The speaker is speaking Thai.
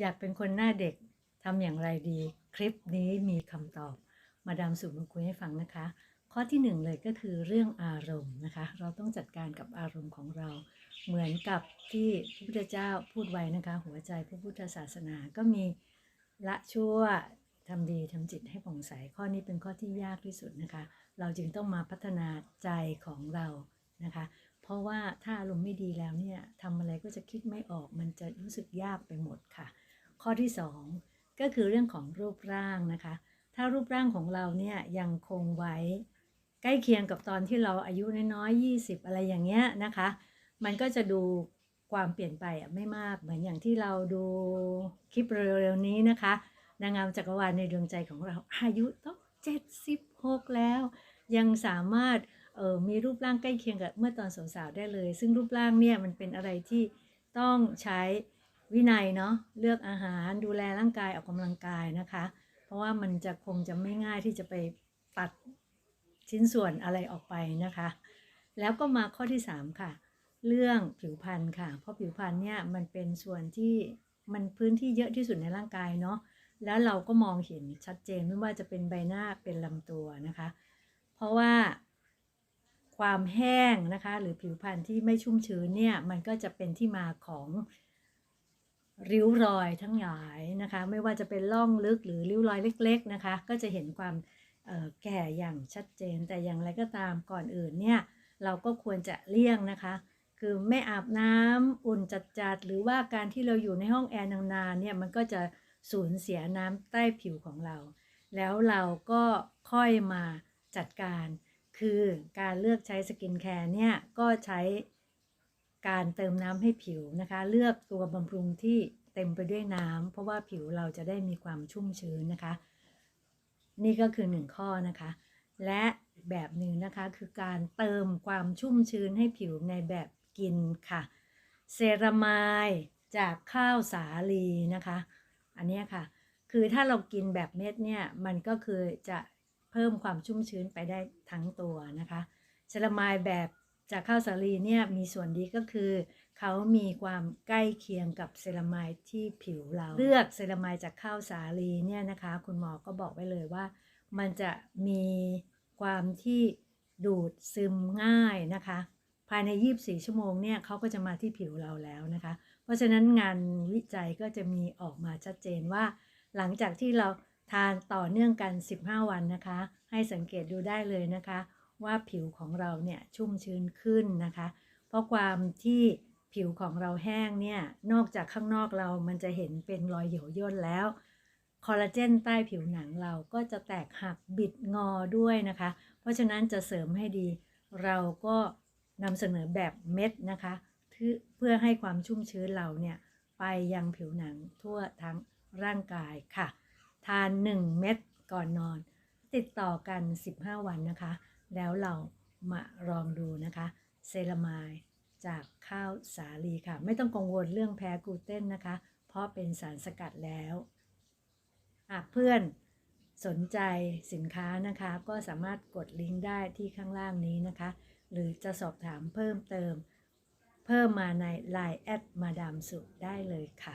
อยากเป็นคนหน้าเด็กทำอย่างไรดี คลิปนี้มีคำตอบ มาดามสูตรมาคุยให้ฟังนะคะ ข้อที่หนึ่งเลยก็คือเรื่องอารมณ์นะคะ เราต้องจัดการกับอารมณ์ของเรา เหมือนกับที่พระพุทธเจ้าพูดไว้นะคะ หัวใจพระพุทธศาสนาก็มีละชั่วทำดีทำจิตให้ผ่องใส ข้อนี้เป็นข้อที่ยากที่สุดนะคะ เราจึงต้องมาพัฒนาใจของเรานะคะ เพราะว่าถ้าอารมณ์ไม่ดีแล้วเนี่ยทำอะไรก็จะคิดไม่ออก มันจะรู้สึกยากไปหมดค่ะ ข้อที่ 2 ก็คือเรื่องของรูปร่างนะคะ ถ้ารูปร่างของเราเนี่ยยังคงไว้ใกล้เคียงกับตอนที่เราอายุน้อยๆ20 อะไรอย่างเงี้ยนะคะ มันก็จะดูความเปลี่ยนไปอะไม่มากเหมือนอย่างที่เราดูคลิปเร็วๆนี้นะคะนางงามจักรวาลในดวงใจของเราอายุต้อง76 แล้ว ยังสามารถ เออมีรูปร่างใกล้เคียงกับเมื่อตอนสาวๆได้เลย ซึ่งรูปร่างเนี่ยมันเป็นอะไรที่ต้องใช้วินัยเนาะเลือกอาหารดูแลร่างกายออกกำลังกายนะคะ เพราะว่ามันจะคงจะไม่ง่ายที่จะไปตัดชิ้นส่วนอะไรออกไปนะคะ แล้วก็มาข้อที่ 3 ค่ะ เรื่องผิวพรรณค่ะ เพราะผิวพรรณเนี่ยมันเป็นส่วนที่มันพื้นที่เยอะที่สุดในร่างกายเนาะแล้วเราก็มองเห็นชัดเจนไม่ว่าจะเป็นใบหน้าเป็นลำตัวนะคะ เพราะว่า ความแห้งนะคะ หรือผิวพรรณที่ไม่ชุ่มชื้นเนี่ยมันก็จะเป็นที่มาของริ้วรอยทั้งหลายนะคะ ไม่ว่าจะเป็นร่องลึกหรือริ้วรอยเล็ก ๆนะคะ ก็จะเห็นความแก่อย่างชัดเจนแต่อย่างไรก็ตามก่อนอื่นเนี่ยเราก็ควรจะเลี่ยงนะคะ คือไม่อาบน้ำอุ่นจัดๆหรือว่าการที่เราอยู่ในห้องแอร์นานๆเนี่ยมันก็จะสูญเสียน้ำใต้ผิวของเรา แล้วเราก็ค่อยมาจัดการ คือการเลือกใช้สกินแคร์เนี่ย ก็ใช้การเติมน้ำให้ผิวนะคะ เลือกตัวบำรุงที่เต็มไปด้วยน้ำเพราะว่าผิวเราจะได้มีความชุ่มชื้นนะคะ นี่ก็คือหนึ่งข้อนะคะ และแบบหนึ่งนะคะคือการเติมความชุ่มชื้นให้ผิวในแบบกินค่ะ เซรามายจากข้าวสาลีนะคะ อันนี้ค่ะ คือถ้าเรากินแบบเม็ดเนี่ย มันก็คือจะ เพิ่มความชุ่มชื้นไปได้ทั้งตัวนะคะเซรามายแบบจากข้าวสาลีเนี่ยมีส่วนดีก็คือ เขามีความใกล้เคียงกับเซรามายที่ผิวเรา เลือกเซรามายจากข้าวสาลีเนี่ยนะคะ คุณหมอก็บอกไว้เลยว่า มันจะมีความที่ดูดซึมง่ายนะคะ ภายใน 24 ชั่วโมงเนี่ยเขาก็จะมาที่ผิวเราแล้วนะคะ เพราะฉะนั้นงานวิจัยก็จะมีออกมาชัดเจนว่า หลังจากที่เรา ทานต่อเนื่องกัน 15 วันนะคะ ให้สังเกตดูได้เลยนะคะ ว่าผิวของเราเนี่ยชุ่มชื้นขึ้นนะคะ เพราะความที่ผิวของเราแห้งเนี่ย นอกจากข้างนอกเรามันจะเห็นเป็นรอยเหี่ยวย่นแล้ว คอลลาเจนใต้ผิวหนังเราก็จะแตกหักบิดงอด้วยนะคะ เพราะฉะนั้นจะเสริมให้ดี เราก็นำเสนอแบบเม็ดนะคะ เพื่อให้ความชุ่มชื้นเราเนี่ย ไปยังผิวหนังทั่วทั้งร่างกายค่ะ ทาน 1 เม็ดก่อนนอน ติดต่อกัน 15 วันนะคะ แล้วเรามาลองดูนะคะ เซรามายจากข้าวสาลีค่ะ ไม่ต้องกังวลเรื่องแพ้กลูเตนนะคะ เพราะเป็นสารสกัดแล้วหากเพื่อนสนใจสินค้านะคะ ก็สามารถกดลิงก์ได้ที่ข้างล่างนี้นะคะ หรือจะสอบถามเพิ่มเติม เพิ่มมาใน Line แอดมาดามสุได้เลยค่ะ